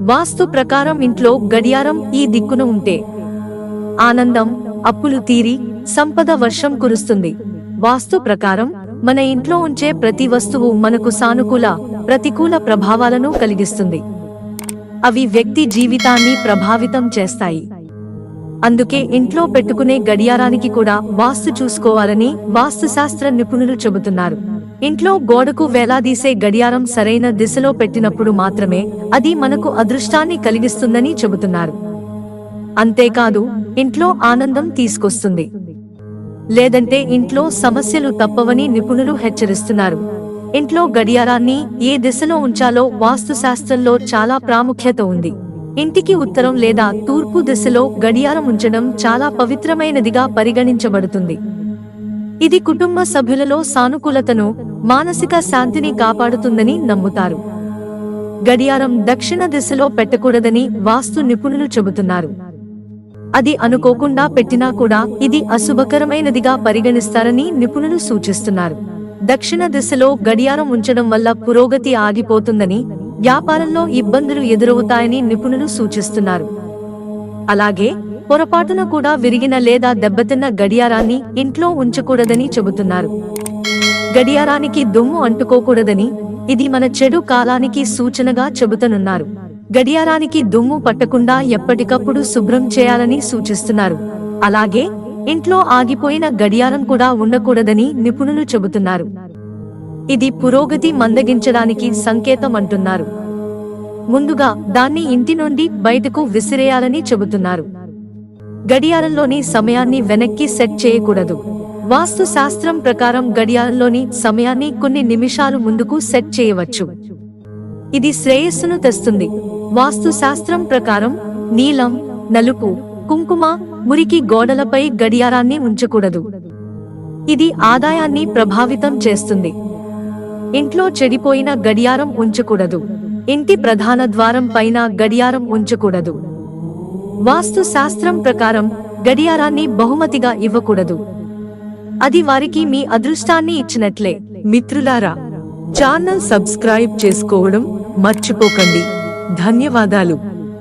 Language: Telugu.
వాస్తు ప్రకారం ఇంట్లో గడియారం ఈ దిక్కున ఉంటే ఆనందం అప్పులు తీరి సంపద వర్షం కురుస్తుంది. వాస్తు ప్రకారం మన ఇంట్లో ఉంచే ప్రతి వస్తువు మనకు సానుకూల ప్రతికూల ప్రభావాలను కలిగిస్తుంది. అవి వ్యక్తి జీవితాన్ని ప్రభావితం చేస్తాయి. అందుకే ఇంట్లో పెట్టుకునే గడియారానికి కూడా వాస్తు చూసుకోవాలని వాస్తుశాస్త్ర నిపుణులు చెబుతున్నారు. ఇంట్లో గోడకు వేలాదీసే గడియారం సరైన దిశలో పెట్టినప్పుడు మాత్రమే అది మనకు అదృష్టాన్ని కలిగిస్తుందని చెబుతున్నారు. అంతేకాదు ఇంట్లో ఆనందం తీసుకొస్తుంది. లేదంటే ఇంట్లో సమస్యలు తప్పవని నిపుణులు హెచ్చరిస్తున్నారు. ఇంట్లో గడియారాన్ని ఏ దిశలో ఉంచాలో వాస్తుశాస్త్రంలో చాలా ప్రాముఖ్యత ఉంది. ఇంటికి ఉత్తరం లేదా తూర్పు దిశలో గడియారం ఉంచడం చాలా పవిత్రమైనదిగా పరిగణించబడుతుంది. ఇది కుటుంబ సభ్యులలో సానుకూలతను మానసిక శాంతిని కాపాడుతుందని నమ్ముతారు. గడియారం దక్షిణ దిశలో పెట్టకూడదని వాస్తు నిపుణులు చెబుతున్నారు. అది అనుకోకుండా పెట్టినా కూడా ఇది అశుభకరమైనదిగా పరిగణిస్తారని నిపుణులు సూచిస్తున్నారు. దక్షిణ దిశలో గడియారం ఉంచడం వల్ల పురోగతి ఆగిపోతుందని వ్యాపారంలో ఇబ్బందులు ఎదురవుతాయని నిపుణులు సూచిస్తున్నారు. అలాగే పొరపాటున కూడా విరిగిన లేదా దెబ్బతిన్న గడియారాన్ని ఇంట్లో ఉంచకూడదని చెబుతున్నారు. గడియారానికి దుమ్ము అంటుకోకూడదని ఇది మన చెడు కాలానికి సూచనగా చెబుతనున్నారు. గడియారానికి దుమ్ము పట్టకుండా ఎప్పటికప్పుడు శుభ్రం చేయాలని సూచిస్తున్నారు. అలాగే ఇంట్లో ఆగిపోయిన గడియారం కూడా ఉండకూడదని నిపుణులు చెబుతున్నారు. ఇది పురోగతి మందగించడానికి సంకేతం అంటున్నారు ముందుగా దాన్ని ఇంటి నుండి బయటకు విసిరేయాలని చెబుతున్నారు. గడియారంలోని సమయాన్ని వెనక్కి సెట్ చేయకూడదు. వాస్తు శాస్త్రం ప్రకారం గడియారంలోని సమయాన్ని కొన్ని నిమిషాలు ముందుకు సెట్ చేయవచ్చు. ఇది శ్రేయస్సును తెస్తుంది. వాస్తు శాస్త్రం ప్రకారం నీలం నలుపు కుంకుమ మురికి గోడలపై గడియారాన్ని ఉంచకూడదు. ఇది ఆదాయాన్ని ప్రభావితం చేస్తుంది. ఇంట్లో చెడిపోయిన గడియారం ఉంచకూడదు. ఇంటి ప్రధాన ద్వారం పైన గడియారం ఉంచకూడదు. వాస్తు శాస్త్రం ప్రకారం గడియారాన్ని బహుమతిగా ఇవ్వకూడదు. అది వారికి మీ అదృష్టాన్ని ఇచ్చినట్లే. మిత్రులారా ఛానల్ సబ్స్క్రైబ్ చేసుకోవడం మర్చిపోకండి. ధన్యవాదాలు.